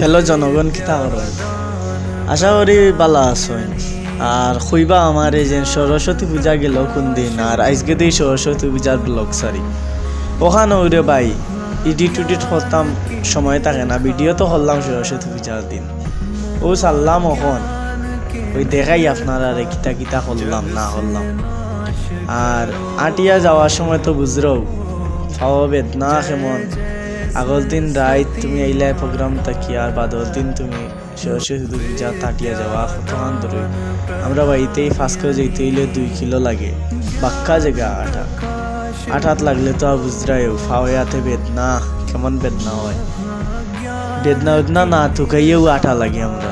Hello জনগণ কিতা করবেন আশা করি বালা আছেন আর খুইবা আমার এই যে সরস্বতী পূজা গেল কোন দিন আর আজকে দিই সরস্বতী পূজার ব্লগ সারি ওখানে ওরে ভাই ইডিট উডিট করতাম, সময় থাকে না ভিডিও তো করলাম সরস্বতী পূজার দিন। ও চাললাম ওখন ওই দেখাই আপনারা রে কিতা কিতা করলাম না করলাম আর আটিয়া যাওয়ার সময় তো বুঝরাও খাওয়া বেদনা কেমন আগল দিন রাত তুমি আইলে প্রোগ্রাম থাকি, আর বাদর দিন তুমি সরস্বতী পূজা তাকিয়া যাওয়া কতক্ষণ ধরে আমরা বাড়িতেই ফাঁস করে যেতে হইলে দুই কিলো লাগে, বাক্কা জায়গা আটা আঠাত লাগলে তো আর বুঝরাই ফাওয়াতে বেদনা, কেমন বেদনা হয়। বেদনা বেদনা না থুকাইয়েও আঠা লাগে আমরা।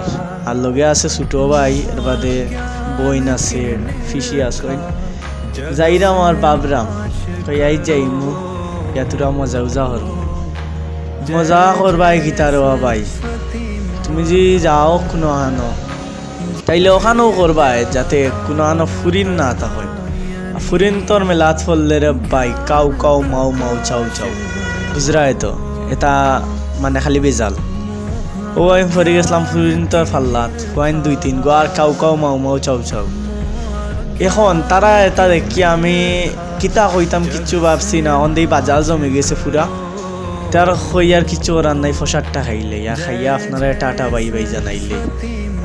আর লগে আছে ছোটো ভাই, এর বাদে বইন আছে, ফিসি আছে। যাইরাম আর বাবরাম কই আই যাইমু ইয়াতুরা মজা উজা হর মজা করবাই গিটার ভাই তুমি যে যাও কোনো আনো তাইলে ওখানেও করবাই যাতে কোনো আনো ফুরিন না তা হয়। ফুরিন তোর মেলাত ফললে রে বাই, কাউ কাউ মাউ মাউ চাউ চাউ। বুঝরাই তো এটা মানে খালি বেজাল। ও আমি ফরি গেছিলাম ফুরিন তোর ফাল্লাত ওয়াইন দুই তিন গো আর কাউ কাউ মাউ মাউ চাউ চাউ। এখন তারা এটা দেখি আমি কিতা কইতাম, কিচ্ছু ভাবছি না অন্দেই বাজার জমে গেছে পুরা তার আর কিছু ওরান নাই, ফসারটা খাইলে। ইয়া খাইয়া আপনারা টাটা বাই বাই জানাইলে।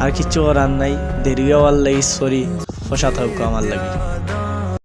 আর কিছু ওরান নাই দেরিও আল্লাহ সরি ফসা থাকুক আমার লাগি।